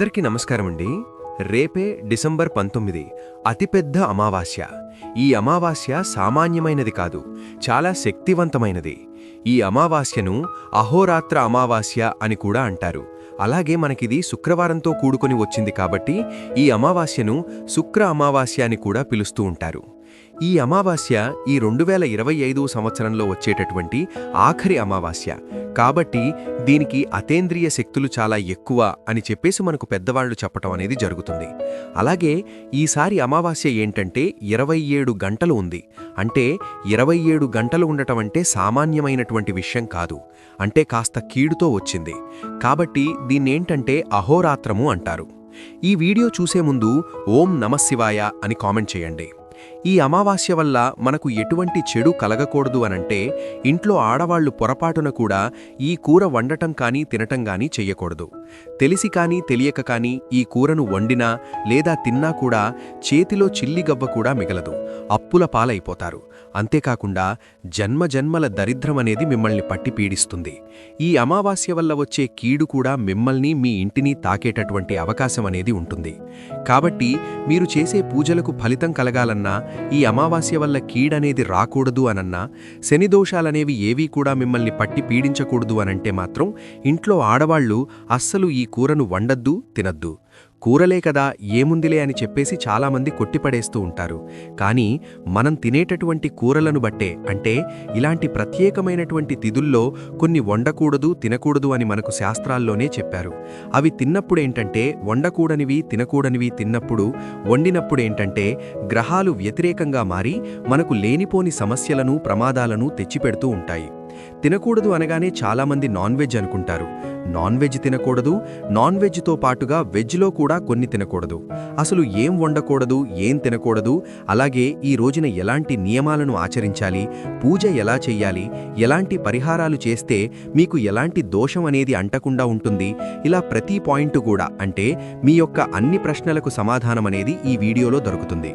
అందరికీ నమస్కారం అండి. రేపే డిసెంబర్ పంతొమ్మిది అతిపెద్ద అమావాస్య. ఈ అమావాస్య సామాన్యమైనది కాదు చాలా శక్తివంతమైనది. ఈ అమావాస్యను అహోరాత్ర అమావాస్య అని కూడా అంటారు. అలాగే మనకిది శుక్రవారంతో కూడుకొని వచ్చింది కాబట్టి ఈ అమావాస్యను శుక్ర అమావాస్య అని కూడా పిలుస్తూ ఉంటారు. ఈ అమావాస్య ఈ రెండు వేల ఇరవై ఐదు సంవత్సరంలో వచ్చేటటువంటి ఆఖరి అమావాస్య. కాబట్టి దీనికి అతేంద్రియ శక్తులు చాలా ఎక్కువ అని చెప్పేసి మనకు పెద్దవాళ్ళు చెప్పటం అనేది జరుగుతుంది. అలాగే ఈసారి అమావాస్య ఏంటంటే ఇరవై ఏడు గంటలు ఉంది. అంటే ఇరవై ఏడు గంటలు ఉండటం అంటే సామాన్యమైనటువంటి విషయం కాదు. అంటే కాస్త కీడుతో వచ్చింది. కాబట్టి దీన్నేంటంటే అహోరాత్రము అంటారు. ఈ వీడియో చూసే ముందు ఓం నమశివాయ అని కామెంట్ చేయండి. ఈ అమావాస్య వల్ల మనకు ఎటువంటి చెడు కలగకూడదు అనంటే ఇంట్లో ఆడవాళ్ళు పొరపాటున కూడా ఈ కూర వండటం కానీ తినటం కానీ చెయ్యకూడదు. తెలిసి కానీ తెలియక కానీ ఈ కూరను వండినా లేదా తిన్నా కూడా చేతిలో చిల్లిగవ్వ కూడా మిగలదు. అప్పుల పాలైపోతారు. అంతేకాకుండా జన్మజన్మల దరిద్రం అనేది మిమ్మల్ని పట్టి పీడిస్తుంది. ఈ అమావాస్య వల్ల వచ్చే కీడు కూడా మిమ్మల్ని మీ ఇంటిని తాకేటటువంటి అవకాశం అనేది ఉంటుంది. కాబట్టి మీరు చేసే పూజలకు ఫలితం కలగాలన్నా ఈ అమావాస్య వల్ల కీడనేది రాకూడదు అనన్నా శనిదోషాలనేవి ఏవీ కూడా మిమ్మల్ని పట్టి పీడించకూడదు అనంటే మాత్రం ఇంట్లో ఆడవాళ్ళు అస్సలు ఈ కూరను వండద్దు తినద్దు. కూరలే కదా ఏముందిలే అని చెప్పేసి చాలామంది కొట్టిపడేస్తూ ఉంటారు. కానీ మనం తినేటటువంటి కూరలను బట్టే అంటే ఇలాంటి ప్రత్యేకమైనటువంటి తిథుల్లో కొన్ని వండకూడదు తినకూడదు అని మనకు శాస్త్రాల్లోనే చెప్పారు. అవి తిన్నప్పుడేంటంటే వండకూడనివి తినకూడనివి తిన్నప్పుడు వండినప్పుడేంటంటే గ్రహాలు వ్యతిరేకంగా మారి మనకు లేనిపోని సమస్యలను ప్రమాదాలను తెచ్చిపెడుతూ ఉంటాయి. తినకూడదు అనగానే చాలామంది నాన్ వెజ్ అనుకుంటారు. నాన్ వెజ్ తినకూడదు నాన్ వెజ్తో పాటుగా వెజ్లో కూడా కొన్ని తినకూడదు. అసలు ఏం వండకూడదు ఏం తినకూడదు అలాగే ఈ రోజున ఎలాంటి నియమాలను ఆచరించాలి పూజ ఎలా చెయ్యాలి ఎలాంటి పరిహారాలు చేస్తే మీకు ఎలాంటి దోషం అనేది అంటకుండా ఉంటుంది ఇలా ప్రతి పాయింట్ కూడా అంటే మీ యొక్క అన్ని ప్రశ్నలకు సమాధానం అనేది ఈ వీడియోలో దొరుకుతుంది.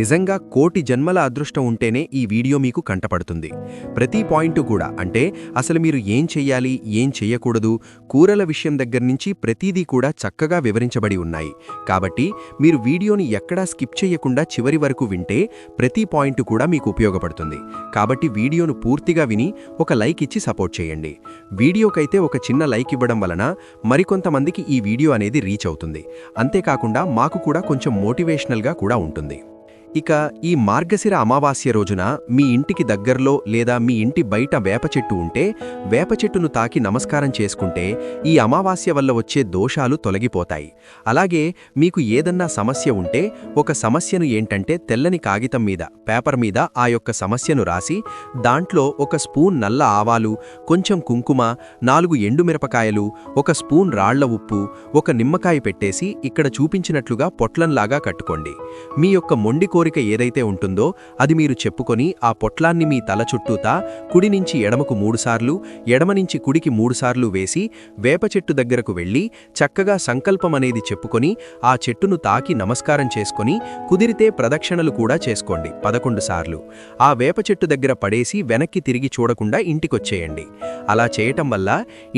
నిజంగా కోటి జన్మల అదృష్టం ఉంటేనే ఈ వీడియో మీకు కంటపడుతుంది. ప్రతి పాయింట్ కూడా అంటే అసలు మీరు ఏం చెయ్యాలి ఏం చెయ్యకూడదు? కూరల విషయం దగ్గర నుంచి ప్రతీదీ కూడా చక్కగా వివరించబడి ఉన్నాయి. కాబట్టి మీరు వీడియోని ఎక్కడా స్కిప్ చేయకుండా చివరి వరకు వింటే ప్రతి పాయింట్ కూడా మీకు ఉపయోగపడుతుంది. కాబట్టి వీడియోను పూర్తిగా విని ఒక లైక్ ఇచ్చి సపోర్ట్ చేయండి. వీడియోకైతే ఒక చిన్న లైక్ ఇవ్వడం వలన మరికొంతమందికి ఈ వీడియో అనేది రీచ్ అవుతుంది. అంతేకాకుండా మాకు కూడా కొంచెం మోటివేషనల్గా కూడా ఉంటుంది. ఇక ఈ మార్గశిర అమావాస్య రోజున మీ ఇంటికి దగ్గరలో లేదా మీ ఇంటి బయట వేప చెట్టు ఉంటే వేప చెట్టును తాకి నమస్కారం చేసుకుంటే ఈ అమావాస్య వల్ల వచ్చే దోషాలు తొలగిపోతాయి. అలాగే మీకు ఏదన్నా సమస్య ఉంటే ఒక సమస్యను ఏంటంటే తెల్లని కాగితం మీద పేపర్ మీద ఆ యొక్క సమస్యను రాసి దాంట్లో ఒక స్పూన్ నల్ల ఆవాలు కొంచెం కుంకుమ నాలుగు ఎండుమిరపకాయలు ఒక స్పూన్ రాళ్ళ ఉప్పు ఒక నిమ్మకాయ పెట్టేసి ఇక్కడ చూపించినట్లుగా పొట్లంలాగా కట్టుకోండి. మీ యొక్క మొండి కోరిక ఏదైతే ఉంటుందో అది మీరు చెప్పుకొని ఆ పొట్లాన్ని మీ తల చుట్టూతా కుడి నుంచి ఎడమకు మూడుసార్లు ఎడమ నుంచి కుడికి మూడుసార్లు వేసి వేప చెట్టు దగ్గరకు వెళ్ళి చక్కగా సంకల్పం అనేది చెప్పుకొని ఆ చెట్టును తాకి నమస్కారం చేసుకొని కుదిరితే ప్రదక్షిణలు కూడా చేసుకోండి పదకొండు సార్లు. ఆ వేప చెట్టు దగ్గర పడేసి వెనక్కి తిరిగి చూడకుండా ఇంటికొచ్చేయండి. అలా చేయటం వల్ల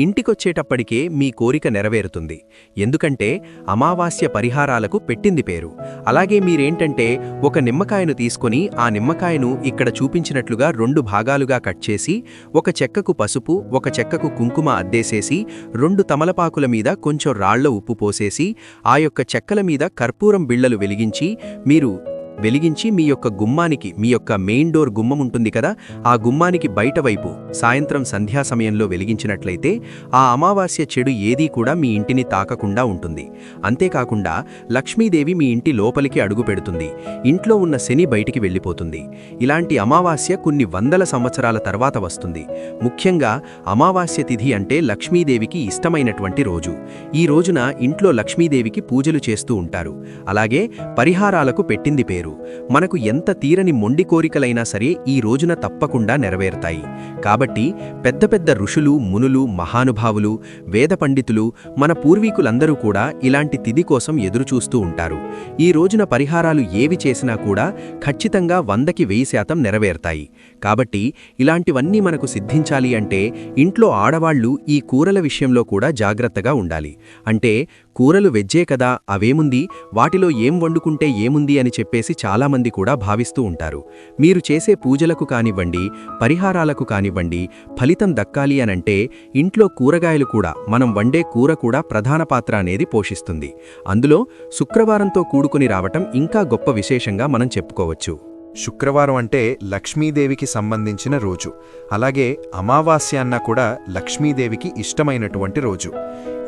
ఇంటికొచ్చేటప్పటికే మీ కోరిక నెరవేరుతుంది. ఎందుకంటే అమావాస్య పరిహారాలకు పెట్టింది పేరు. అలాగే మీరేంటంటే ఒక నిమ్మకాయను తీసుకొని ఆ నిమ్మకాయను ఇక్కడ చూపించినట్లుగా రెండు భాగాలుగా కట్ చేసి ఒక చెక్కకు పసుపు ఒక చెక్కకు కుంకుమ అద్దేసేసి రెండు తమలపాకుల మీద కొంచెం రాళ్ళ ఉప్పు పోసేసి ఆ యొక్క చెక్కల మీద కర్పూరం బిళ్ళలు వెలిగించి మీరు వెలిగించి మీ యొక్క గుమ్మానికి మీ యొక్క మెయిన్ డోర్ గుమ్మం ఉంటుంది కదా ఆ గుమ్మానికి బయటవైపు సాయంత్రం సంధ్యా సమయంలో వెలిగించినట్లయితే ఆ అమావాస్య చెడు ఏదీ కూడా మీ ఇంటిని తాకకుండా ఉంటుంది. అంతేకాకుండా లక్ష్మీదేవి మీ ఇంటి లోపలికి అడుగు పెడుతుంది. ఇంట్లో ఉన్న శని బయటికి వెళ్ళిపోతుంది. ఇలాంటి అమావాస్య కొన్ని వందల సంవత్సరాల తర్వాత వస్తుంది. ముఖ్యంగా అమావాస్య తిథి అంటే లక్ష్మీదేవికి ఇష్టమైనటువంటి రోజు. ఈ రోజున ఇంట్లో లక్ష్మీదేవికి పూజలు చేస్తూ ఉంటారు. అలాగే పరిహారాలకు పెట్టింది పేరు. మనకు ఎంత తీరని మొండి కోరికలైనా సరే ఈ రోజున తప్పకుండా నెరవేరుతాయి. కాబట్టి పెద్ద పెద్ద ఋషులు మునులు మహానుభావులు వేద పండితులు మన పూర్వీకులందరూ కూడా ఇలాంటి తిది కోసం ఎదురుచూస్తూ ఉంటారు. ఈ రోజున పరిహారాలు ఏవి చేసినా కూడా ఖచ్చితంగా వందకి వెయ్యి శాతం నెరవేరుతాయి. కాబట్టి ఇలాంటివన్నీ మనకు సిద్ధించాలి అంటే ఇంట్లో ఆడవాళ్ళు ఈ కూరల విషయంలో కూడా జాగ్రత్తగా ఉండాలి. అంటే కూరలు వెజ్జే కదా అవేముంది? వాటిలో ఏం వండుకుంటే ఏముంది అని చెప్పేసి చాలామంది కూడా భావిస్తూ ఉంటారు. మీరు చేసే పూజలకు కానివ్వండి పరిహారాలకు కానివ్వండి ఫలితం దక్కాలి అనంటే ఇంట్లో కూరగాయలు కూడా మనం వండే కూర కూడా ప్రధాన పాత్ర అనేది పోషిస్తుంది. అందులో శుక్రవారంతో కూడుకుని రావటం ఇంకా గొప్ప విశేషంగా మనం చెప్పుకోవచ్చు. శుక్రవారం అంటే లక్ష్మీదేవికి సంబంధించిన రోజు. అలాగే అమావాస్య అన్న కూడా లక్ష్మీదేవికి ఇష్టమైనటువంటి రోజు.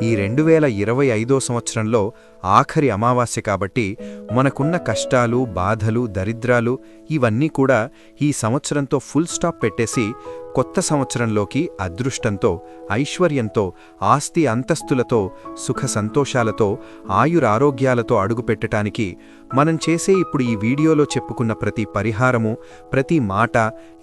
ఈ రెండు వేల ఇరవై ఐదో సంవత్సరంలో ఆఖరి అమావాస్య కాబట్టి మనకున్న కష్టాలు బాధలు దరిద్రాలు ఇవన్నీ కూడా ఈ సంవత్సరంతో ఫుల్ స్టాప్ పెట్టేసి కొత్త సంవత్సరంలోకి అదృష్టంతో ఐశ్వర్యంతో ఆస్తి అంతస్తులతో సుఖ సంతోషాలతో ఆయురారోగ్యాలతో అడుగుపెట్టటానికి మనం చేసే ఇప్పుడు ఈ వీడియోలో చెప్పుకున్న ప్రతి పరిహారము ప్రతి మాట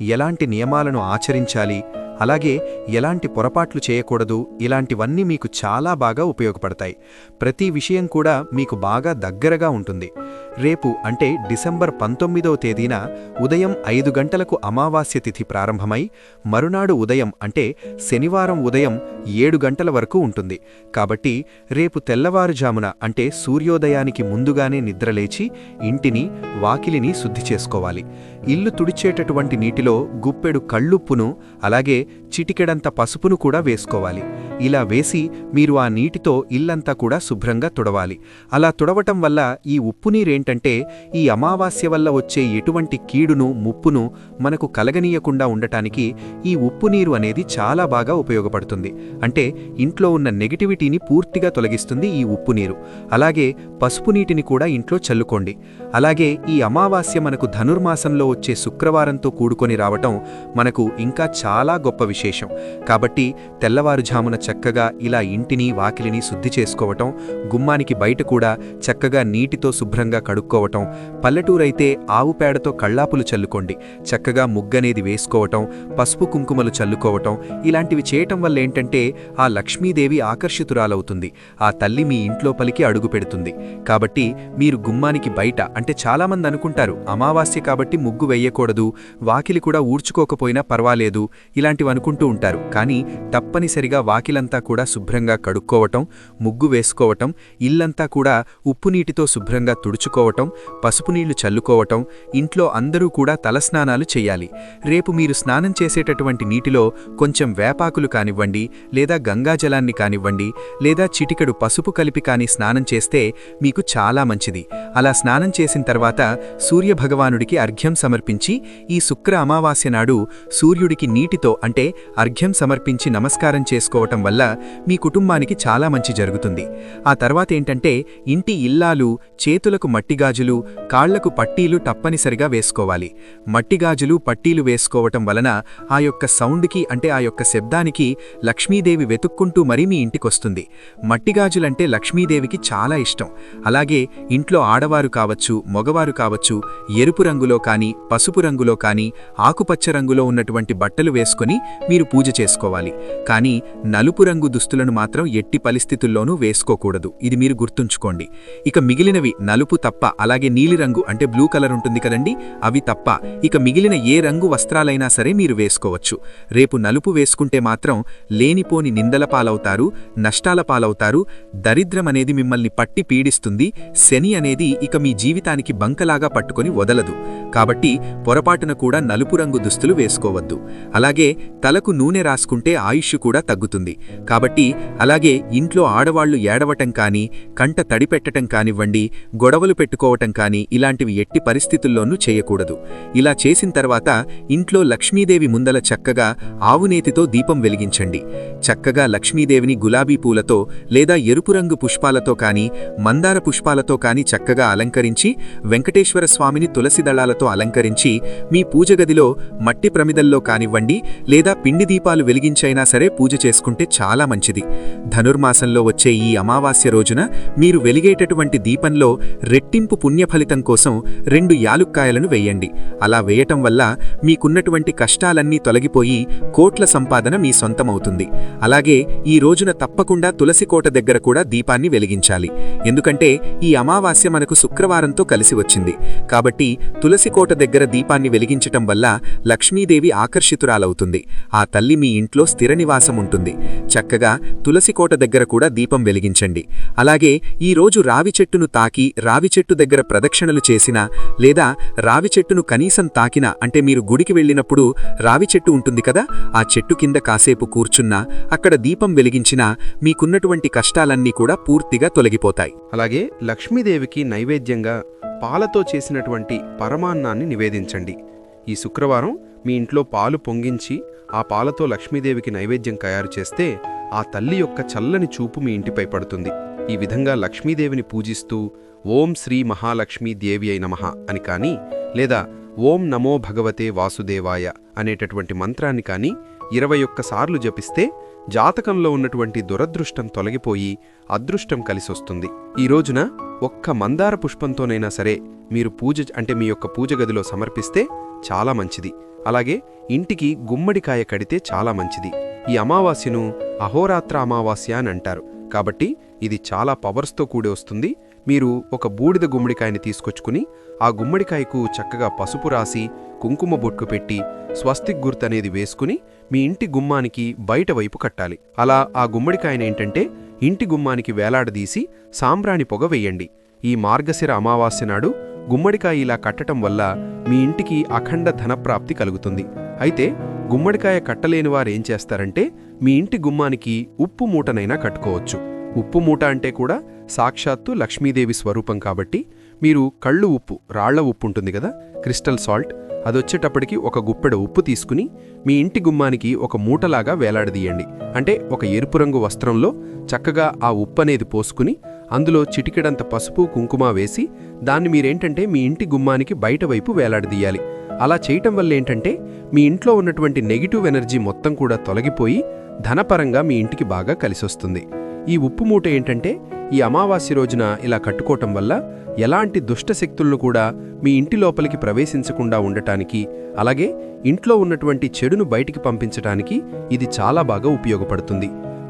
ఎలాంటి నియమాలను ఆచరించాలి అలాగే ఎలాంటి పొరపాట్లు చేయకూడదు ఇలాంటివన్నీ మీకు చాలా బాగా ఉపయోగపడతాయి. ప్రతి విషయం కూడా మీకు బాగా దగ్గరగా ఉంటుంది. రేపు అంటే డిసెంబర్ పంతొమ్మిదవ తేదీన ఉదయం ఐదు గంటలకు అమావాస్య తిథి ప్రారంభమై మరునాడు ఉదయం అంటే శనివారం ఉదయం ఏడు గంటల వరకు ఉంటుంది. కాబట్టి రేపు తెల్లవారుజామున అంటే సూర్యోదయానికి ముందుగానే నిద్రలేచి ఇంటిని వాకిలిని శుద్ధి చేసుకోవాలి. ఇల్లు తుడిచేటటువంటి నీటిలో గుప్పెడు కళ్ళుప్పును అలాగే చిటికెడంత పసుపును కూడా వేసుకోవాలి. ఇలా వేసి మీరు ఆ నీటితో ఇల్లంతా కూడా శుభ్రంగా తుడవాలి. అలా తుడవటం వల్ల ఈ ఉప్పు నీరేంటంటే ఈ అమావాస్య వల్ల వచ్చే ఎటువంటి కీడును ముప్పును మనకు కలగనీయకుండా ఉండటానికి ఈ ఉప్పు నీరు అనేది చాలా బాగా ఉపయోగపడుతుంది. అంటే ఇంట్లో ఉన్న నెగిటివిటీని పూర్తిగా తొలగిస్తుంది ఈ ఉప్పు నీరు. అలాగే పసుపు నీటిని కూడా ఇంట్లో చల్లుకోండి. అలాగే ఈ అమావాస్య మనకు ధనుర్మాసంలో వచ్చే శుక్రవారంతో కూడుకొని రావటం మనకు ఇంకా చాలా గొప్ప విశేషం. కాబట్టి తెల్లవారుజామున చక్కగా ఇలా ఇంటిని వాకిలిని శుద్ధి చేసుకోవటం గుమ్మానికి బయట కూడా చక్కగా నీటితో శుభ్రంగా కడుక్కోవటం పల్లెటూరైతే ఆవు పేడతో కళ్ళాపులు చల్లుకోండి చక్కగా ముగ్గనేది వేసుకోవటం పసుపు కుంకుమలు చల్లుకోవటం ఇలాంటివి చేయటం వల్ల ఏంటంటే ఆ లక్ష్మీదేవి ఆకర్షితురాలవుతుంది ఆ తల్లి మీ ఇంట్లో పలికి అడుగు పెడుతుంది. కాబట్టి మీరు గుమ్మానికి బయట అంటే చాలామంది అనుకుంటారు అమావాస్య కాబట్టి ముగ్గు వెయ్యకూడదు వాకిలి కూడా ఊడ్చుకోకపోయినా పర్వాలేదు ఇలాంటివి అనుకుంటూ ఉంటారు. కానీ తప్పనిసరిగా వాకిలంతా కూడా శుభ్రంగా కడుక్కోవటం ముగ్గు వేసుకోవటం ఇల్లంతా కూడా ఉప్పు నీటితో శుభ్రంగా తుడుచుకోవటం పసుపు నీళ్ళు చల్లుకోవటం ఇంట్లో అందరూ కూడా తలస్నానాలు చెయ్యాలి రేపు మీరు స్నానం చేసేటటువంటి నీటిలో కొంచెం వేపాకులు కానివ్వండి లేదా గంగాజలాన్ని కానివ్వండి లేదా చిటికెడు పసుపు కలిపి కాని స్నానం చేస్తే మీకు చాలా మంచిది. అలా స్నానం చేసిన తర్వాత సూర్యభగవానుడికి అర్ఘ్యం సమర్పించి ఈ శుక్ర అమావాస్య నాడు సూర్యుడికి నీటితో అంటే అర్ఘ్యం సమర్పించి నమస్కారం చేసుకోవటం వల్ల మీ కుటుంబానికి చాలా మంచి జరుగుతుంది. ఆ తర్వాత ఏంటంటే ఇంటి ఇల్లాలు చేతులకు మట్టిగాజులు కాళ్ళకు పట్టీలు తప్పనిసరిగా వేసుకోవాలి. మట్టిగాజులు పట్టీలు వేసుకోవటం వలన ఆ యొక్క సౌండ్కి అంటే ఆ యొక్క శబ్దానికి లక్ష్మీదేవి వెతుక్కుంటూ మరీ మీ ఇంటికొస్తుంది. మట్టిగాజులంటే లక్ష్మీదేవికి చాలా ఇష్టం. అలాగే ఇంట్లో ఆడవారు కావచ్చు మగవారు కావచ్చు ఎరుపు రంగులో కానీ పసుపు రంగులో కానీ ఆకుపచ్చ రంగులో ఉన్నటువంటి బట్టలు వేసుకొని మీరు పూజ చేసుకోవాలి. కానీ నలుపు రంగు దుస్తులను మాత్రం ఎట్టి పరిస్థితుల్లోనూ వేసుకోకూడదు. ఇది మీరు గుర్తుంచుకోండి. ఇక మిగిలినవి నలుపు తప్ప అలాగే నీలిరంగు అంటే బ్లూ కలర్ ఉంటుంది కదండి అవి తప్ప ఇక మిగిలిన ఏ రంగు వస్త్రాలైనా సరే మీరు వేసుకోవచ్చు. రేపు నలుపు వేసుకుంటే మాత్రం లేనిపోని నిందల పాలవుతారు నష్టాల పాలవుతారు దరిద్రం అనేది మిమ్మల్ని పట్టి పీడిస్తుంది శని అనేది ఇక మీ జీవితానికి బంకలాగా పట్టుకొని వదలదు. కాబట్టి పొరపాటున కూడా నలుపు రంగు దుస్తులు వేసుకోవద్దు. అలాగే తలకు నూనె రాసుకుంటే ఆయుష్ కూడా తగ్గుతుంది. కాబట్టి అలాగే ఇంట్లో ఆడవాళ్ళు ఏడవటం కానీ కంట తడిపెట్టటం కానివ్వండి గొడవలు పెట్టుకోవటం కానీ ఇలాంటివి ఎట్టి పరిస్థితుల్లోనూ చేయకూడదు. ఇలా చేసిన తర్వాత ఇంట్లో లక్ష్మీదేవి ముందల చక్కగా ఆవునేతితో దీపం వెలిగించండి. చక్కగా లక్ష్మీదేవిని గులాబీ పూలతో లేదా ఎరుపు రంగు పుష్పాలతో కాని మందార పుష్పాలతో కాని చక్కగా అలంకరించి వెంకటేశ్వర స్వామిని తులసి దళాలతో అలంకరించి మీ పూజ గదిలో మట్టి ప్రమిదల్లో కానివ్వండి లేదా పిండి దీపాలు వెలిగించైనా సరే పూజ చేసుకుంటే చాలా మంచిది. ధనుర్మాసంలో వచ్చే ఈ అమావాస్య రోజున మీరు వెలిగేటటువంటి దీపంలో రెట్టింపు పుణ్యఫలితం కోసం రెండు యాలుక్కాయలను వెయ్యండి అలా వేయటం వల్ల మీకున్నటువంటి కష్టాలన్నీ తొలగిపోయి కోట్ల సంపాదన మీ సొంతమవుతుంది. అలాగే ఈ రోజున తప్పకుండా తులసికోట దగ్గర కూడా దీపాన్ని వెలిగించాలి. ఎందుకంటే ఈ అమావాస్య మనకు శుక్రవారంతో కలిసి వచ్చింది. కాబట్టి తులసికోట దగ్గర దీపాన్ని వెలిగించటం వల్ల లక్ష్మీదేవి ఆకర్షితురాలవుతుంది. ఆ తల్లి మీ ఇంట్లో స్థిర నివాసం ఉంటుంది చక్కగా తులసికోట దగ్గర కూడా దీపం వెలిగించండి. అలాగే ఈరోజు రావి చెట్టును తాకి రావి చెట్టు దగ్గర ప్రదక్షిణలు చేసినా లేదా రావి చెట్టును కనీసం తాకినా అంటే మీరు గుడికి వెళ్ళినప్పుడు రావి చెట్టు ఉంటుంది కదా ఆ చెట్టు కింద కాసేపు కూర్చున్నా అక్కడ దీపం వెలిగించినా మీకున్నటువంటి కష్టాలన్నీ కూడా పూర్తిగా తొలగిపోతాయి. అలాగే లక్ష్మీదేవికి నైవేద్యంగా పాలతో చేసినటువంటి పరమాన్నాన్ని నివేదించండి. ఈ శుక్రవారం మీ ఇంట్లో పాలు పొంగించి ఆ పాలతో లక్ష్మీదేవికి నైవేద్యం తయారు చేస్తే ఆ తల్లి యొక్క చల్లని చూపు మీ ఇంటిపై పడుతుంది. ఈ విధంగా లక్ష్మీదేవిని పూజిస్తూ ఓం శ్రీ మహాలక్ష్మీ దేవి అయి నమః అని కానీ లేదా ఓం నమో భగవతే వాసుదేవాయ అనేటటువంటి మంత్రాన్ని కానీ ఇరవై ఒక్కసార్లు జపిస్తే జాతకంలో ఉన్నటువంటి దురదృష్టం తొలగిపోయి అదృష్టం కలిసొస్తుంది. ఈ రోజున ఒక్క మందార పుష్పంతోనైనా సరే మీరు పూజ అంటే మీ యొక్క పూజ గదిలో సమర్పిస్తే చాలా మంచిది. అలాగే ఇంటికి గుమ్మడికాయ కడితే చాలా మంచిది. ఈ అమావాస్యను అహోరాత్ర అమావాస్య అని అంటారు. కాబట్టి ఇది చాలా పవర్స్తో కూడి వస్తుంది. మీరు ఒక బూడిద గుమ్మడికాయని తీసుకొచ్చుకుని ఆ గుమ్మడికాయకు చక్కగా పసుపు రాసి కుంకుమ బొట్టు పెట్టి స్వస్తిక్ గుర్తనేది వేసుకుని మీ ఇంటి గుమ్మానికి బయట వైపు కట్టాలి. అలా ఆ గుమ్మడికాయనేంటంటే ఇంటి గుమ్మానికి వేలాడదీసి సాంబ్రాణి పొగ వెయ్యండి ఈ మార్గశిర అమావాస్య నాడు గుమ్మడికాయ ఇలా కట్టటం వల్ల మీ ఇంటికి అఖండ ధనప్రాప్తి కలుగుతుంది. అయితే గుమ్మడికాయ కట్టలేని వారేం చేస్తారంటే మీ ఇంటి గుమ్మానికి ఉప్పు మూటనైనా కట్టుకోవచ్చు. ఉప్పు మూట అంటే కూడా సాక్షాత్తు లక్ష్మీదేవి స్వరూపం కాబట్టి మీరు కళ్ళు ఉప్పు రాళ్ళ ఉప్పు ఉంటుంది కదా క్రిస్టల్ సాల్ట్ అదొచ్చేటప్పటికి ఒక గుప్పెడ ఉప్పు తీసుకుని మీ ఇంటి గుమ్మానికి ఒక మూటలాగా వేలాడదీయండి. అంటే ఒక ఎరుపు రంగు వస్త్రంలో చక్కగా ఆ ఉప్పు అనేది పోసుకుని అందులో చిటికెడంత పసుపు కుంకుమ వేసి దాన్ని మీరేంటంటే మీ ఇంటి గుమ్మానికి బయట వైపు వేలాడదీయాలి. అలా చేయటం వల్ల ఏంటంటే మీ ఇంట్లో ఉన్నటువంటి నెగిటివ్ ఎనర్జీ మొత్తం కూడా తొలగిపోయి ధనపరంగా మీ ఇంటికి బాగా కలిసొస్తుంది. ఈ ఉప్పు మూట ఏంటంటే ఈ అమావాస్య రోజున ఇలా కట్టుకోవటం వల్ల ఎలాంటి దుష్ట శక్తులను కూడా మీ ఇంటి లోపలికి ప్రవేశించకుండా ఉండటానికి అలాగే ఇంట్లో ఉన్నటువంటి చెడును బయటికి పంపించటానికి ఇది చాలా బాగా ఉపయోగపడుతుంది.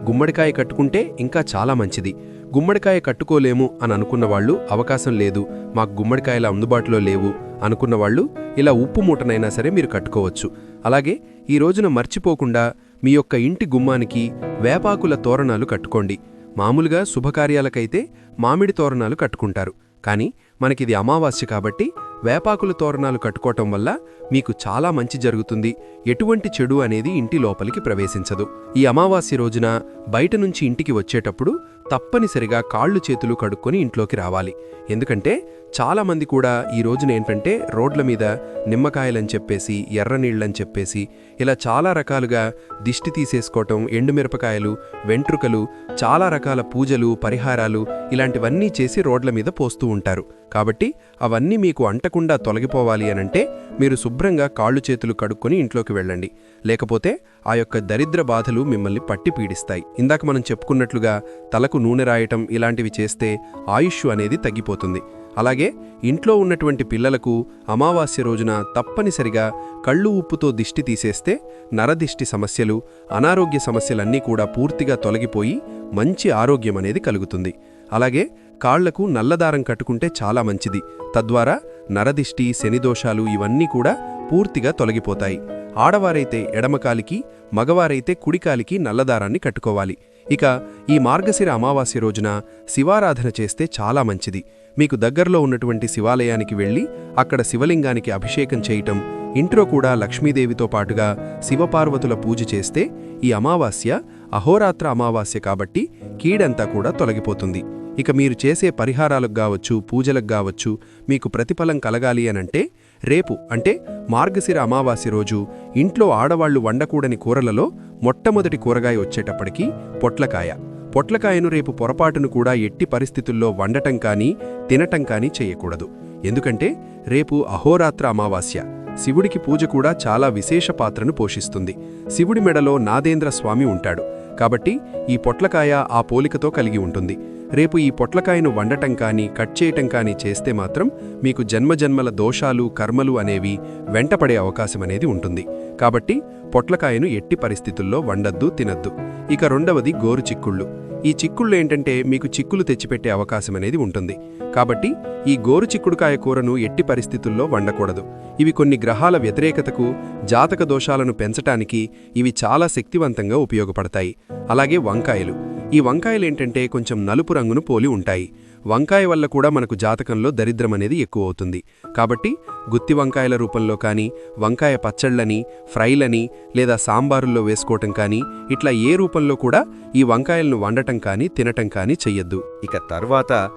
గుమ్మడికాయ కట్టుకుంటే ఇంకా చాలా మంచిది. గుమ్మడికాయ కట్టుకోలేము అని అనుకున్న వాళ్ళు అవకాశం లేదు. మాకు గుమ్మడికాయల అందుబాటులో లేవు అనుకున్న వాళ్ళు ఇలా ఉప్పు మూటనైనా సరే మీరు కట్టుకోవచ్చు. అలాగే ఈ రోజున మర్చిపోకుండా మీ యొక్క ఇంటి గుమ్మానికి వేపాకుల తోరణాలు కట్టుకోండి. మామూలుగా శుభకార్యాలకైతే మామిడి తోరణాలు కట్టుకుంటారు. కానీ మనకిది అమావాస్య కాబట్టి వేపాకుల తోరణాలు కట్టుకోవటం వల్ల మీకు చాలా మంచి జరుగుతుంది. ఎటువంటి చెడు అనేది ఇంటి లోపలికి ప్రవేశించదు. ఈ అమావాస్య రోజున బయట నుంచి ఇంటికి వచ్చేటప్పుడు తప్పనిసరిగా కాళ్ళు చేతులు కడుక్కొని ఇంట్లోకి రావాలి. ఎందుకంటే చాలామంది కూడా ఈ రోజున ఏంటంటే రోడ్ల మీద నిమ్మకాయలని చెప్పేసి ఎర్ర నీళ్ళని చెప్పేసి ఇలా చాలా రకాలుగా దిష్టి తీసేసుకోవటం ఎండుమిరపకాయలు వెంట్రుకలు చాలా రకాల పూజలు పరిహారాలు ఇలాంటివన్నీ చేసి రోడ్ల మీద పోస్తూ ఉంటారు. కాబట్టి అవన్నీ మీకు అంటకుండా తొలగిపోవాలి అనంటే మీరు శుభ్రంగా కాళ్ళు చేతులు కడుక్కొని ఇంట్లోకి వెళ్ళండి. లేకపోతే ఆ యొక్క దరిద్ర బాధలు మిమ్మల్ని పట్టి పీడిస్తాయి. ఇందాక మనం చెప్పుకున్నట్లుగా తలకు నూనె రాయటం ఇలాంటివి చేస్తే ఆయుష్ అనేది తగ్గిపోతుంది. అలాగే ఇంట్లో ఉన్నటువంటి పిల్లలకు అమావాస్య రోజున తప్పనిసరిగా కళ్ళు ఉప్పుతో దిష్టి తీసేస్తే నరదిష్టి సమస్యలు అనారోగ్య సమస్యలన్నీ కూడా పూర్తిగా తొలగిపోయి మంచి ఆరోగ్యం అనేది కలుగుతుంది. అలాగే కాళ్ళకు నల్లదారం కట్టుకుంటే చాలా మంచిది. తద్వారా నరదిష్టి శనిదోషాలు ఇవన్నీ కూడా పూర్తిగా తొలగిపోతాయి. ఆడవారైతే ఎడమకాలికి మగవారైతే కుడికాలికి నల్లదారాన్ని కట్టుకోవాలి. ఇక ఈ మార్గశిర అమావాస్య రోజున శివారాధన చేస్తే చాలా మంచిది. మీకు దగ్గరలో ఉన్నటువంటి శివాలయానికి వెళ్ళి అక్కడ శివలింగానికి అభిషేకం చేయటం ఇంట్లో కూడా లక్ష్మీదేవితో పాటుగా శివపార్వతుల పూజ చేస్తే ఈ అమావాస్య అహోరాత్ర అమావాస్య కాబట్టి కీడంతా కూడా తొలగిపోతుంది. ఇక మీరు చేసే పరిహారాలకు కావచ్చు పూజలకు కావచ్చు మీకు ప్రతిఫలం కలగాలి అనంటే రేపు అంటే మార్గశిర అమావాస్య రోజు ఇంట్లో ఆడవాళ్ళు వండకూడని కూరలలో మొట్టమొదటి కూరగాయ వచ్చేటప్పటికీ పొట్లకాయ. పొట్లకాయను రేపు పొరపాటును కూడా ఎట్టి పరిస్థితుల్లో వండటం కానీ తినటం కానీ చేయకూడదు. ఎందుకంటే రేపు అహోరాత్ర అమావాస్య. శివుడికి పూజ కూడా చాలా విశేష పాత్రను పోషిస్తుంది. శివుడి మెడలో నాదేంద్ర స్వామి ఉంటాడు. కాబట్టి ఈ పొట్లకాయ ఆ పోలికతో కలిగి ఉంటుంది. రేపు ఈ పొట్లకాయను వండటం కానీ కట్ చేయటం కానీ చేస్తే మాత్రం మీకు జన్మజన్మల దోషాలు కర్మలు అనేవి వెంటపడే అవకాశం అనేది ఉంటుంది. కాబట్టి పొట్లకాయను ఎట్టి పరిస్థితుల్లో వండద్దు తినద్దు. ఇక రెండవది గోరు చిక్కుళ్ళు. ఈ చిక్కుళ్ళు ఏంటంటే మీకు చిక్కులు తెచ్చిపెట్టే అవకాశం అనేది ఉంటుంది. కాబట్టి ఈ గోరు చిక్కుడుకాయ కూరను ఎట్టి పరిస్థితుల్లో వండకూడదు. ఇవి కొన్ని గ్రహాల వ్యతిరేకతకు జాతక దోషాలను పెంచటానికి ఇవి చాలా శక్తివంతంగా ఉపయోగపడతాయి. అలాగే వంకాయలు. ఈ వంకాయలు ఏంటంటే కొంచెం నలుపు రంగును పోలి ఉంటాయి. వంకాయ వల్ల కూడా మనకు జాతకంలో దరిద్రం అనేది ఎక్కువ అవుతుంది కాబట్టి గుత్తి వంకాయల రూపంలో కానీ వంకాయ పచ్చళ్ళని ఫ్రైలని లేదా సాంబారుల్లో వేసుకోవటం కానీ ఇట్లా ఏ రూపంలో కూడా ఈ వంకాయలను వండటం కానీ తినటం కానీ చెయ్యొద్దు. ఇక తర్వాత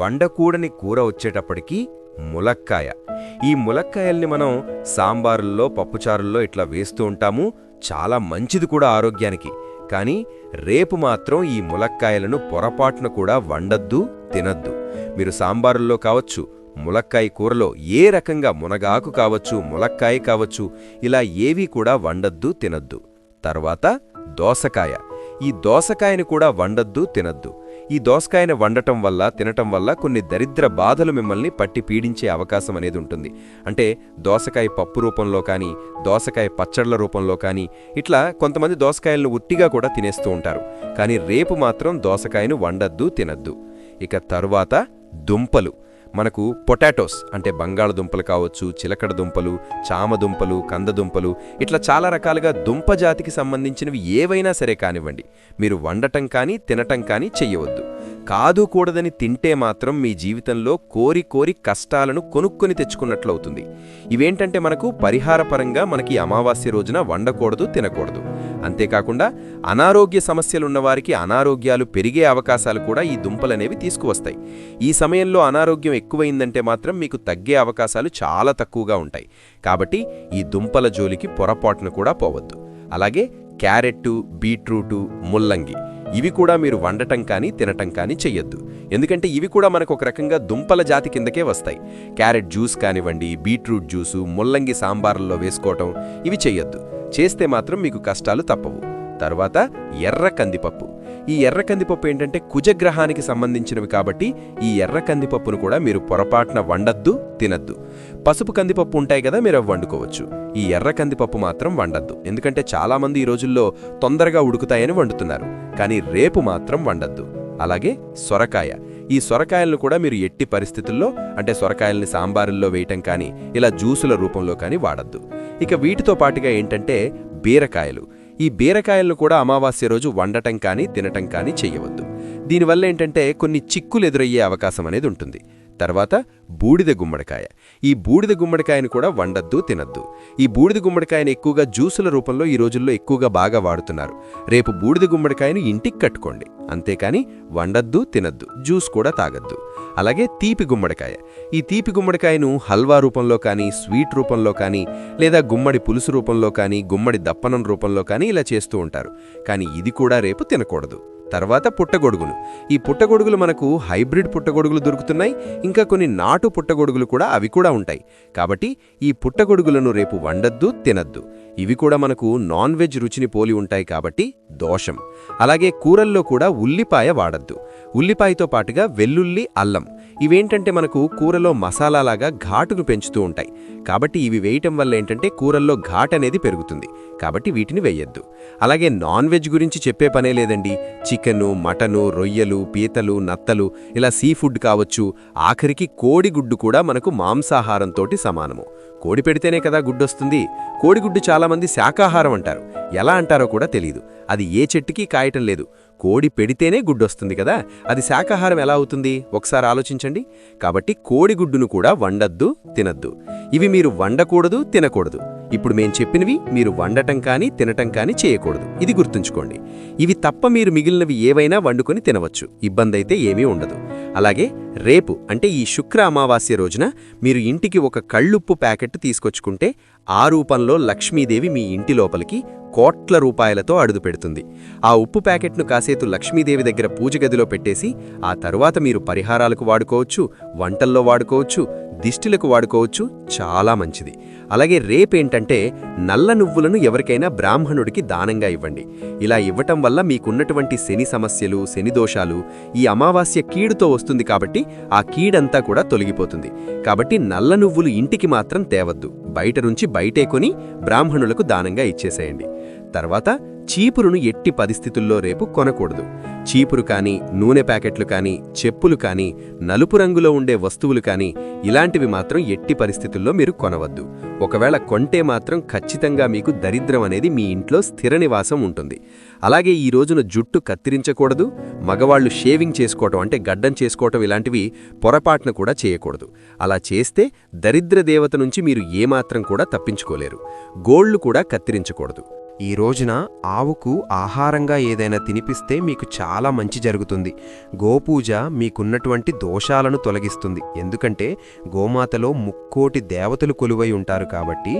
వండకూడని కూర వచ్చేటప్పటికీ ములక్కాయ. ఈ ములక్కాయల్ని మనం సాంబారుల్లో పప్పుచారుల్లో ఇట్లా వేస్తూ ఉంటాము. చాలా మంచిది కూడా ఆరోగ్యానికి. కానీ రేపు మాత్రం ఈ ములక్కాయలను పొరపాటున కూడా వండద్దు తినద్దు. మీరు సాంబారుల్లో కావచ్చు ములక్కాయ కూరలో ఏ రకంగా మునగాకు కావచ్చు ములక్కాయ కావచ్చు ఇలా ఏవీ కూడా వండద్దు తినద్దు. తర్వాత దోసకాయ. ఈ దోసకాయని కూడా వండద్దు తినద్దు. ఈ దోసకాయను వండటం వల్ల తినటం వల్ల కొన్ని దరిద్ర బాధలు మిమ్మల్ని పట్టి పీడించే అవకాశం అనేది ఉంటుంది. అంటే దోసకాయ పప్పు రూపంలో కానీ దోసకాయ పచ్చళ్ళ రూపంలో కానీ ఇట్లా కొంతమంది దోసకాయలను ఉట్టిగా కూడా తినేస్తూ ఉంటారు. కానీ రేపు మాత్రం దోసకాయను వండద్దు తినద్దు. ఇక తరువాత దుంపలు. మనకు పొటాటోస్ అంటే బంగాళదుంపలు కావచ్చు చిలకడ దుంపలు చామదుంపలు కందదుంపలు ఇట్లా చాలా రకాలుగా దుంప జాతికి సంబంధించినవి ఏవైనా సరే కానివ్వండి. మీరు వండటం కానీ తినటం కానీ చెయ్యవద్దు. కాదు కూడదని తింటే మాత్రం మీ జీవితంలో కోరి కోరి కష్టాలను కొనుక్కొని తెచ్చుకున్నట్లవుతుంది. ఇవేంటంటే మనకు పరిహారపరంగా మనకి అమావాస్య రోజున వండకూడదు తినకూడదు. అంతేకాకుండా అనారోగ్య సమస్యలున్నవారికి అనారోగ్యాలు పెరిగే అవకాశాలు కూడా ఈ దుంపలనేవి తీసుకువస్తాయి. ఈ సమయంలో అనారోగ్యం ఎక్కువైందంటే మాత్రం మీకు తగ్గే అవకాశాలు చాలా తక్కువగా ఉంటాయి. కాబట్టి ఈ దుంపల జోలికి పొరపాటును కూడా పోవద్దు. అలాగే క్యారెట్టు బీట్రూటు ముల్లంగి ఇవి కూడా మీరు వండటం కానీ తినటం కానీ చెయ్యొద్దు. ఎందుకంటే ఇవి కూడా మనకు ఒక రకంగా దుంపల జాతి కిందకే వస్తాయి. క్యారెట్ జ్యూస్ కానివ్వండి బీట్రూట్ జ్యూసు ముల్లంగి సాంబార్లలో వేసుకోవటం ఇవి చెయ్యొద్దు. చేస్తే మాత్రం మీకు కష్టాలు తప్పవు. తర్వాత ఎర్ర కందిపప్పు. ఈ ఎర్ర కందిపప్పు ఏంటంటే కుజగ్రహానికి సంబంధించినవి కాబట్టి ఈ ఎర్ర కందిపప్పును కూడా మీరు పొరపాటున వండద్దు తినద్దు. పసుపు కందిపప్పు ఉంటాయి కదా మీరు అవి వండుకోవచ్చు. ఈ ఎర్ర కందిపప్పు మాత్రం వండద్దు. ఎందుకంటే చాలామంది ఈ రోజుల్లో తొందరగా ఉడుకుతాయని వండుతున్నారు. కానీ రేపు మాత్రం వండద్దు. అలాగే సొరకాయ. ఈ సొరకాయలను కూడా మీరు ఎట్టి పరిస్థితుల్లో అంటే సొరకాయల్ని సాంబారుల్లో వేయటం కానీ ఇలా జ్యూసుల రూపంలో కానీ వాడద్దు. ఇక వీటితో పాటుగా ఏంటంటే బీరకాయలు. ఈ బీరకాయలను కూడా అమావాస్య రోజు వండటం కానీ తినటం కానీ చెయ్యవద్దు దీనివల్ల ఏంటంటే కొన్ని చిక్కులు ఎదురయ్యే అవకాశం అనేది ఉంటుంది. తర్వాత బూడిద గుమ్మడికాయ. ఈ బూడిద గుమ్మడికాయను కూడా వండద్దు తినద్దు. ఈ బూడిద గుమ్మడికాయను ఎక్కువగా జ్యూసుల రూపంలో ఈ రోజుల్లో ఎక్కువగా బాగా వాడుతున్నారు. రేపు బూడిద గుమ్మడికాయను ఇంటికి కట్టుకోండి. అంతేకాని వండద్దు తినద్దు. జ్యూస్ కూడా తాగద్దు. అలాగే తీపి గుమ్మడికాయ. ఈ తీపి గుమ్మడికాయను హల్వా రూపంలో కానీ స్వీట్ రూపంలో కానీ లేదా గుమ్మడి పులుసు రూపంలో కానీ గుమ్మడి దప్పనం రూపంలో కానీ ఇలా చేస్తూ ఉంటారు. కానీ ఇది కూడా రేపు తినకూడదు. తర్వాత పుట్టగొడుగులు. ఈ పుట్టగొడుగులు మనకు హైబ్రిడ్ పుట్టగొడుగులు దొరుకుతున్నాయి. ఇంకా కొన్ని నాటు పుట్టగొడుగులు కూడా అవి కూడా ఉంటాయి. కాబట్టి ఈ పుట్టగొడుగులను రేపు వండద్దు తినద్దు. ఇవి కూడా మనకు నాన్ వెజ్ రుచిని పోలి ఉంటాయి కాబట్టి దోషం. అలాగే కూరల్లో కూడా ఉల్లిపాయ వాడద్దు. ఉల్లిపాయతో పాటుగా వెల్లుల్లి అల్లం. ఇవేంటంటే మనకు కూరలో మసాలాలాగా ఘాటును పెంచుతూ ఉంటాయి. కాబట్టి ఇవి వేయటం వల్ల ఏంటంటే కూరల్లో ఘాట్ అనేది పెరుగుతుంది. కాబట్టి వీటిని వేయద్దు. అలాగే నాన్ వెజ్ గురించి చెప్పే పనే లేదండి. చికెను మటను రొయ్యలు పీతలు నత్తలు ఇలా సీ ఫుడ్ కావచ్చు. ఆఖరికి కోడిగుడ్డు కూడా మనకు మాంసాహారంతోటి సమానము. కోడి పెడితేనే కదా గుడ్డొస్తుంది. కోడిగుడ్డు చాలామంది శాకాహారం అంటారు. ఎలా అంటారో కూడా తెలియదు అది ఏ చెట్టుకి కాయటం లేదు. కోడి పెడితేనే గుడ్డొస్తుంది కదా? అది శాకాహారం ఎలా అవుతుంది? ఒకసారి ఆలోచించండి. కాబట్టి కోడిగుడ్డును కూడా వండద్దు తినద్దు. ఇవి మీరు వండకూడదు తినకూడదు. ఇప్పుడు మేం చెప్పినవి మీరు వండటం కానీ తినటం కానీ చేయకూడదు. ఇది గుర్తుంచుకోండి. ఇవి తప్ప మీరు మిగిలినవి ఏవైనా వండుకొని తినవచ్చు. ఇబ్బంది అయితే ఏమీ ఉండదు. అలాగే రేపు అంటే ఈ శుక్ర అమావాస్య రోజున మీరు ఇంటికి ఒక కళ్ళుప్పు ప్యాకెట్ తీసుకొచ్చుకుంటే ఆ రూపంలో లక్ష్మీదేవి మీ ఇంటి లోపలికి కోట్ల రూపాయలతో అడుగుపెడుతుంది ఆ ఉప్పు ప్యాకెట్ను కాసేతు లక్ష్మీదేవి దగ్గర పూజ గదిలో పెట్టేసి ఆ తరువాత మీరు పరిహారాలకు వాడుకోవచ్చు వంటల్లో వాడుకోవచ్చు దిష్టిలకు వాడుకోవచ్చు చాలా మంచిది. అలాగే రేపేంటంటే నల్ల నువ్వులను ఎవరికైనా బ్రాహ్మణుడికి దానంగా ఇవ్వండి. ఇలా ఇవ్వటం వల్ల మీకున్నటువంటి శని సమస్యలు శని దోషాలు ఈ అమావాస్య కీడుతో వస్తుంది కాబట్టి ఆ కీడంతా కూడా తొలగిపోతుంది. కాబట్టి నల్ల నువ్వులు ఇంటికి మాత్రం తేవద్దు. బయట నుంచి బయటే కొని బ్రాహ్మణులకు దానంగా ఇచ్చేసేయండి. తర్వాత చీపురును ఎట్టి పరిస్థితుల్లో రేపు కొనకూడదు. చీపురు కానీ నూనె ప్యాకెట్లు కానీ చెప్పులు కానీ నలుపు రంగులో ఉండే వస్తువులు కానీ ఇలాంటివి మాత్రం ఎట్టి పరిస్థితుల్లో మీరు కొనవద్దు. ఒకవేళ కొంటే మాత్రం ఖచ్చితంగా మీకు దరిద్రం అనేది మీ ఇంట్లో స్థిర నివాసం ఉంటుంది. అలాగే ఈ రోజున జుట్టు కత్తిరించకూడదు మగవాళ్ళు షేవింగ్ చేసుకోవటం అంటే గడ్డం చేసుకోవటం ఇలాంటివి పొరపాటున కూడా చేయకూడదు. అలా చేస్తే దరిద్ర దేవత నుంచి మీరు ఏమాత్రం కూడా తప్పించుకోలేరు. గోళ్ళు కూడా కత్తిరించకూడదు. ఈ రోజున ఆవుకు ఆహారంగా ఏదైనా తినిపిస్తే మీకు చాలా మంచి జరుగుతుంది. గోపూజ మీకున్నటువంటి దోషాలను తొలగిస్తుంది. ఎందుకంటే గోమాతలో ముక్కోటి దేవతలు కొలువై ఉంటారు కాబట్టి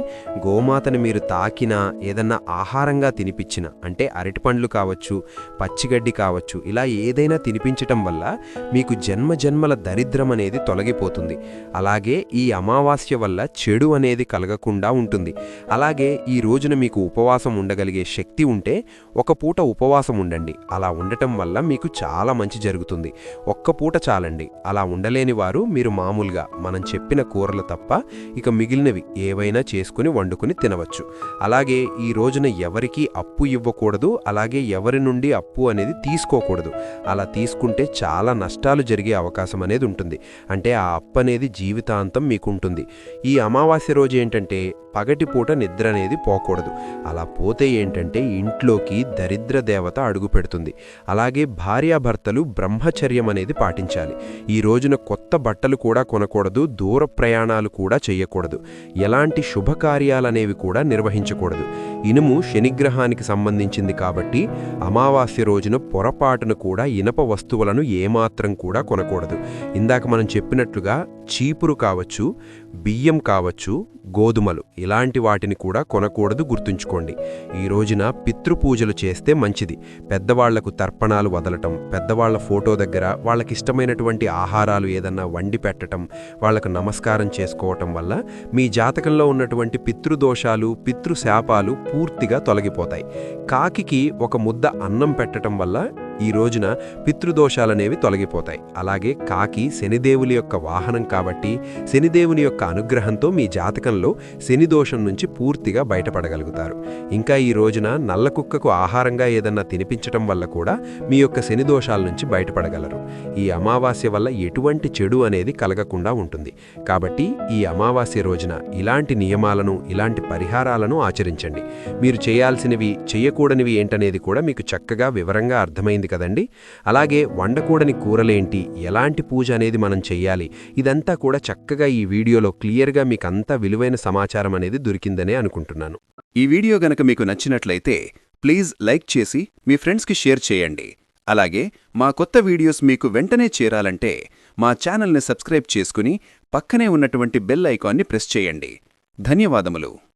గోమాతను మీరు తాకినా ఏదన్నా ఆహారంగా తినిపించిన అంటే అరటిపండ్లు కావచ్చు పచ్చిగడ్డి కావచ్చు ఇలా ఏదైనా తినిపించటం వల్ల మీకు జన్మ జన్మల దరిద్రం అనేది తొలగిపోతుంది. అలాగే ఈ అమావాస్య వల్ల చెడు అనేది కలగకుండా ఉంటుంది. అలాగే ఈ రోజున మీకు ఉపవాసం ఉండగలిగే శక్తి ఉంటే ఒక పూట ఉపవాసం ఉండండి. అలా ఉండటం వల్ల మీకు చాలా మంచి జరుగుతుంది. ఒక్క పూట చాలండి. అలా ఉండలేని వారు మీరు మామూలుగా మనం చెప్పిన కూరలు తప్ప ఇక మిగిలినవి ఏవైనా చేసుకుని వండుకుని తినవచ్చు. అలాగే ఈ రోజున ఎవరికీ అప్పు ఇవ్వకూడదు. అలాగే ఎవరి నుండి అప్పు అనేది తీసుకోకూడదు. అలా తీసుకుంటే చాలా నష్టాలు జరిగే అవకాశం అనేది ఉంటుంది. అంటే ఆ అప్పు అనేది జీవితాంతం మీకుంటుంది. ఈ అమావాస్య రోజు ఏంటంటే పగటిపూట నిద్ర అనేది పోకూడదు. అలా పోతే ఏంటంటే ఇంట్లోకి దరిద్ర దేవత అడుగు పెడుతుంది. అలాగే భార్యాభర్తలు బ్రహ్మచర్యం అనేది పాటించాలి. ఈ రోజున కొత్త బట్టలు కూడా కొనకూడదు దూర ప్రయాణాలు కూడా చేయకూడదు. ఎలాంటి శుభకార్యాలనేవి కూడా నిర్వహించకూడదు. ఇనుము శనిగ్రహానికి సంబంధించింది కాబట్టి అమావాస్య రోజున పొరపాటును కూడా ఇనప వస్తువులను ఏమాత్రం కూడా కొనకూడదు. ఇందాక మనం చెప్పినట్లుగా చీపురు కావచ్చు బియ్యం కావచ్చు గోధుమలు. ఇలాంటి వాటిని కూడా కొనకూడదు గుర్తుంచుకోండి. ఈ రోజున పితృపూజలు చేస్తే మంచిది. పెద్దవాళ్ళకు తర్పణాలు వదలటం పెద్దవాళ్ళ ఫోటో దగ్గర వాళ్ళకిష్టమైనటువంటి ఆహారాలు ఏదన్నా వండి పెట్టటం వాళ్ళకు నమస్కారం చేసుకోవటం వల్ల మీ జాతకంలో ఉన్నటువంటి పితృదోషాలు పితృశాపాలు పూర్తిగా తొలగిపోతాయి. కాకికి ఒక ముద్ద అన్నం పెట్టటం వల్ల ఈ రోజున పితృదోషాలనేవి తొలగిపోతాయి. అలాగే కాకి శనిదేవుని యొక్క వాహనం కాబట్టి శనిదేవుని యొక్క అనుగ్రహంతో మీ జాతకంలో శనిదోషం నుంచి పూర్తిగా బయటపడగలుగుతారు. ఇంకా ఈ రోజున నల్ల కుక్కకు ఆహారంగా ఏదన్నా తినిపించటం వల్ల కూడా మీ యొక్క శనిదోషాల నుంచి బయటపడగలరు. ఈ అమావాస్య వల్ల ఎటువంటి చెడు అనేది కలగకుండా ఉంటుంది. కాబట్టి ఈ అమావాస్య రోజున ఇలాంటి నియమాలను ఇలాంటి పరిహారాలను ఆచరించండి. మీరు చేయాల్సినవి చేయకూడనివి ఏంటనేది కూడా మీకు చక్కగా వివరంగా అర్థమైంది కదండి? అలాగే వండకూడని కూరలేంటి? ఎలాంటి పూజ అనేది మనం చెయ్యాలి? ఇదంతా కూడా చక్కగా ఈ వీడియోలో క్లియర్గా మీకంతా విలువైన సమాచారం అనేది దొరికిందనే అనుకుంటున్నాను. ఈ వీడియో గనక మీకు నచ్చినట్లయితే ప్లీజ్ లైక్ చేసి మీ ఫ్రెండ్స్కి షేర్ చేయండి. అలాగే మా కొత్త వీడియోస్ మీకు వెంటనే చేరాలంటే మా ఛానల్ని సబ్స్క్రైబ్ చేసుకుని పక్కనే ఉన్నటువంటి బెల్ ఐకాన్ని ప్రెస్ చేయండి. ధన్యవాదములు.